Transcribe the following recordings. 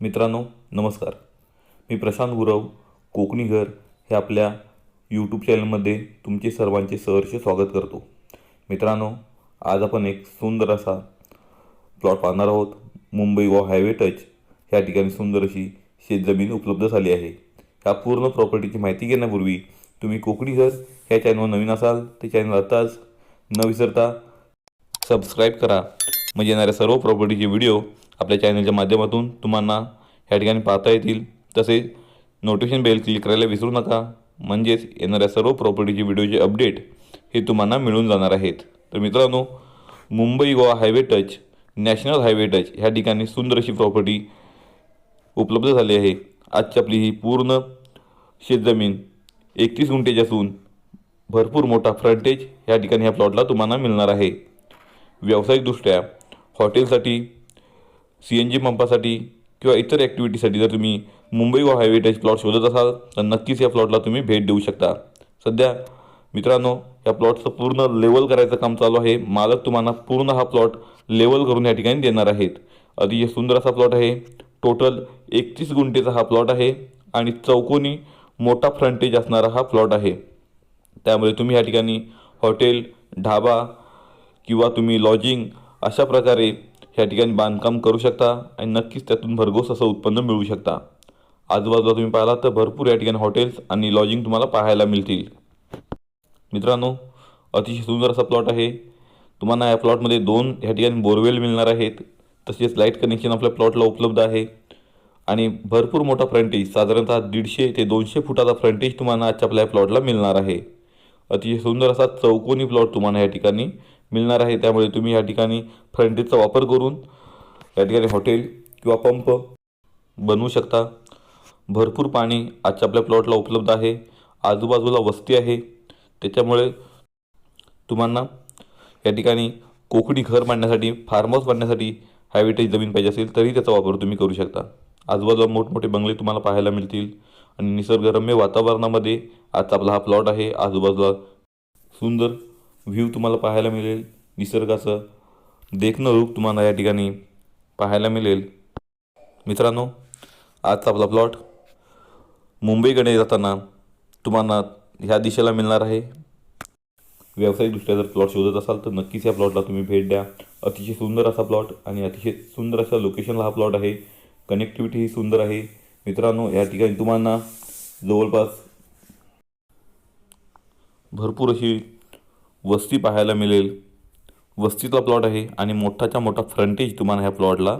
मित्रांनो नमस्कार. मी प्रशांत गुरव कोकणी घर हे आपल्या यूट्यूब चॅनलमध्ये तुमचे सर्वांचे सहर्ष स्वागत करतो. मित्रांनो आज आपण एक सुंदर असा प्लॉट पाहणार आहोत. मुंबई व हायवे टच ह्या ठिकाणी सुंदर अशी शेतजमीन उपलब्ध झाली आहे. ह्या पूर्ण प्रॉपर्टीची माहिती घेण्यापूर्वी तुम्ही कोकणी घर ह्या चॅनलवर नवीन असाल ते चॅनल आताच न विसरता सबस्क्राईब करा. म्हणजे येणाऱ्या सर्व प्रॉपर्टीचे व्हिडिओ आपल्या चॅनलच्या माध्यमातून तुम्हाला ह्या ठिकाणी पाहता येतील. तसेच नोटिफिकेशन बेल क्लिक करायला विसरू नका. म्हणजेच येणाऱ्या सर्व प्रॉपर्टीचे व्हिडिओचे अपडेट हे तुम्हाला मिळून जाणार आहेत. तर मित्रांनो Mumbai Goa highway touch national highway touch ह्या ठिकाणी सुंदर अशी प्रॉपर्टी उपलब्ध झाली आहे. आजची आपली ही पूर्ण शेतजमीन एकतीस गुंटेज असून भरपूर मोठा फ्रंटेज ह्या ठिकाणी ह्या प्लॉटला तुम्हाला मिळणार आहे. व्यावसायिकदृष्ट्या हॉटेलसाठी सी एन जी पंपासाठी किंवा इतर ॲक्टिव्हिटीसाठी जर तुम्ही मुंबई व हायवे टच प्लॉट शोधत असाल तर नक्कीच या प्लॉटला तुम्ही भेट देऊ शकता. सध्या मित्रांनो या प्लॉटचं पूर्ण लेवल करायचं काम चालू आहे. मालक तुम्हाला पूर्ण हा प्लॉट लेवल करून या ठिकाणी देणार आहेत. अतिशय सुंदर असा प्लॉट आहे. टोटल एकतीस गुंठेचा हा प्लॉट आहे आणि चौकोनी मोठा फ्रंटेज असणारा हा प्लॉट आहे. त्यामुळे तुम्ही या ठिकाणी हॉटेल ढाबा किंवा तुम्ही लॉजिंग अशा प्रकारे ह्या ठिकाणी बांधकाम करू शकता आणि नक्कीच त्यातून भरघोस असं उत्पन्न मिळू शकता. आजूबाजूला तुम्ही पाहिला तर भरपूर या ठिकाणी हॉटेल्स आणि लॉजिंग तुम्हाला पाहायला मिळतील. मित्रांनो अतिशय सुंदर असा प्लॉट आहे. तुम्हाला या प्लॉटमध्ये दोन ह्या ठिकाणी बोरवेल मिळणार आहेत. तसेच लाइट कनेक्शन आपल्या प्लॉटला उपलब्ध आहे. आणि भरपूर मोठा फ्रंटेज साधारणतः दीडशे ते दोनशे फुटाचा फ्रंटेज तुम्हाला आजच्या आपल्या प्लॉटला मिळणार आहे. अतिशय सुंदर असा चौकोनी प्लॉट तुम्हाला या ठिकाणी मिळणार आहे. त्यामुळे तुम्ही या ठिकाणी फ्रंटेजचा वापर करून या ठिकाणी हॉटेल किंवा पंप बनवू शकता. भरपूर पाणी आजच्या आपल्या प्लॉटला उपलब्ध आहे. आजूबाजूला वस्ती आहे. त्याच्यामुळे तुम्हाला या ठिकाणी कोकणी घर बांधण्यासाठी फार्म हाऊस बांधण्यासाठी हायवेटेज जमीन पाहिजे असेल तरी त्याचा वापर तुम्ही करू शकता. आजूबाजूला मोठमोठे बंगले तुम्हाला पाहायला मिळतील. आणि निसर्गरम्य वातावरणामध्ये आजचा आपला हा प्लॉट आहे. आजूबाजूला सुंदर व्ह्यू तुम्हाला पाहायला मिळेल. निसर्गाचं देखणं रूप तुम्हाला या ठिकाणी पाहायला मिळेल. मित्रांनो आजचा आपला प्लॉट मुंबईकडे जाताना तुम्हाला ह्या दिशेला मिळणार आहे. व्यावसायिकदृष्ट्या जर प्लॉट शोधत असाल तर नक्कीच या प्लॉटला तुम्ही भेट द्या. अतिशय सुंदर असा प्लॉट आणि अतिशय सुंदर अशा लोकेशनला हा प्लॉट आहे. कनेक्टिव्हिटी ही सुंदर आहे. मित्रांनो या ठिकाणी तुम्हाला जवळपास भरपूर अशी वस्ती पाहायला मिळेल. वस्तीतला प्लॉट आहे आणि मोठाच्या मोठा फ्रंटेज तुम्हाला ह्या प्लॉटला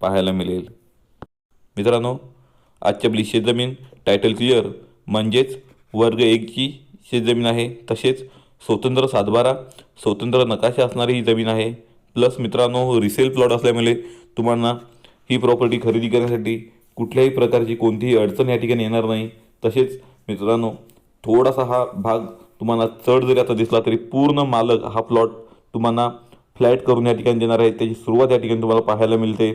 पाहायला मिळेल. मित्रांनो आजच्या आपली शेतजमीन टायटल क्लिअर म्हणजेच वर्ग एकची शेतजमीन आहे. तसेच स्वतंत्र सातबारा स्वतंत्र नकाशा असणारी ही जमीन आहे. प्लस मित्रांनो रिसेल प्लॉट असल्यामुळे तुम्हाला ही प्रॉपर्टी खरेदी करण्यासाठी कुठल्याही प्रकारची कोणतीही अडचण या ठिकाणी येणार नाही. तसेच मित्रांनो थोडासा हा भाग तुम्हाला चढ जरी आता दिसला तरी पूर्ण मालक हा प्लॉट तुम्हाला फ्लॅट करून या ठिकाणी देणार आहे. त्याची सुरुवात या ठिकाणी तुम्हाला पाहायला मिळते.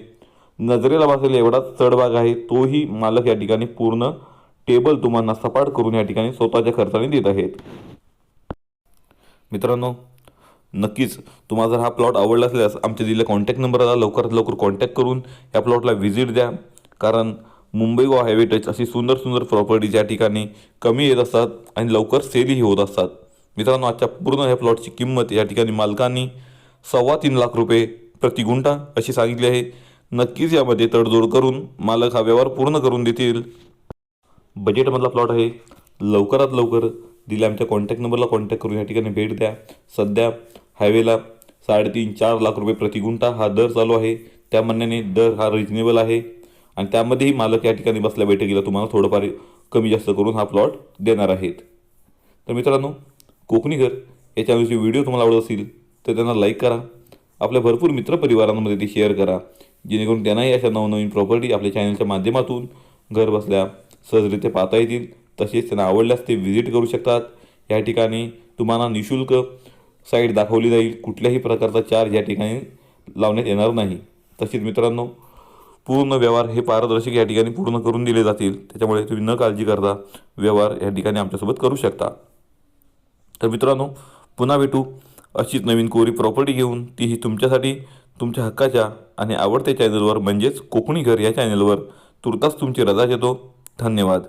नजरेला बसेल एवढाच चढ भाग आहे तोही मालक या ठिकाणी पूर्ण टेबल तुम्हाला सपाट करून या ठिकाणी स्वतःच्या खर्चाने देत आहेत. मित्रांनो नक्कीच तुम्हाला जर हा प्लॉट आवडला असल्यास आमच्या दिलेल्या कॉन्टॅक्ट नंबरला लवकरात लवकर कॉन्टॅक्ट करून या प्लॉटला व्हिजिट द्या. कारण मुंबई व हायवे टच अशी सुंदर सुंदर प्रॉपर्टीज या ठिकाणी कमी येत असतात आणि लवकर सेलही होत असतात. मित्रांनो आजच्या पूर्ण ह्या प्लॉटची किंमत या ठिकाणी मालकांनी सव्वा तीन लाख रुपये प्रति गुंठा अशी सांगितली आहे. नक्कीच यामध्ये तडजोड करून मालक हा व्यवहार पूर्ण करून देतील. बजेटमधला प्लॉट आहे. लवकरात लवकर दिल्या आमच्या कॉन्टॅक्ट नंबरला कॉन्टॅक्ट करून या ठिकाणी भेट द्या. सध्या हायवेला साडेतीन चार लाख रुपये प्रति गुंठा हा दर चालू आहे. त्या म्हणण्याने दर हा रिजनेबल आहे. आणि त्यामध्येही मालक या ठिकाणी बसल्या बैठकीला तुम्हाला थोडंफार कमी जास्त करून हा प्लॉट देणार आहेत. तर मित्रांनो कोकणी घर या चॅनलचे व्हिडिओ तुम्हाला आवडत असतील तर त्यांना लाईक करा. आपल्या भरपूर मित्रपरिवारांमध्ये ते शेअर करा. जेणेकरून त्यांनाही अशा नवनवीन प्रॉपर्टी आपल्या चॅनलच्या माध्यमातून घर बसल्या सहजरित्या पाहता येतील. तसेच त्यांना आवडल्यास ते व्हिजिट करू शकतात. या ठिकाणी तुम्हाला निशुल्क साईट दाखवली जाईल. कुठल्याही प्रकारचा चार्ज या ठिकाणी लावण्यात येणार नाही. तसेच मित्रांनो पूर्ण व्यवहार हे पारदर्शक या ठिकाणी पूर्ण करून दिले जातील. त्याच्यामुळे तुम्ही न काळजी करता व्यवहार या ठिकाणी आमच्यासोबत करू शकता. तर मित्रांनो पुन्हा भेटू अशीच नवीन कोरी प्रॉपर्टी घेऊन. तीही तुमच्यासाठी तुमच्या हक्काच्या आणि आवडत्या चॅनलवर म्हणजेच कोकणी घर या चॅनलवर तुर्तास तुमची रजा घेतो. धन्यवाद.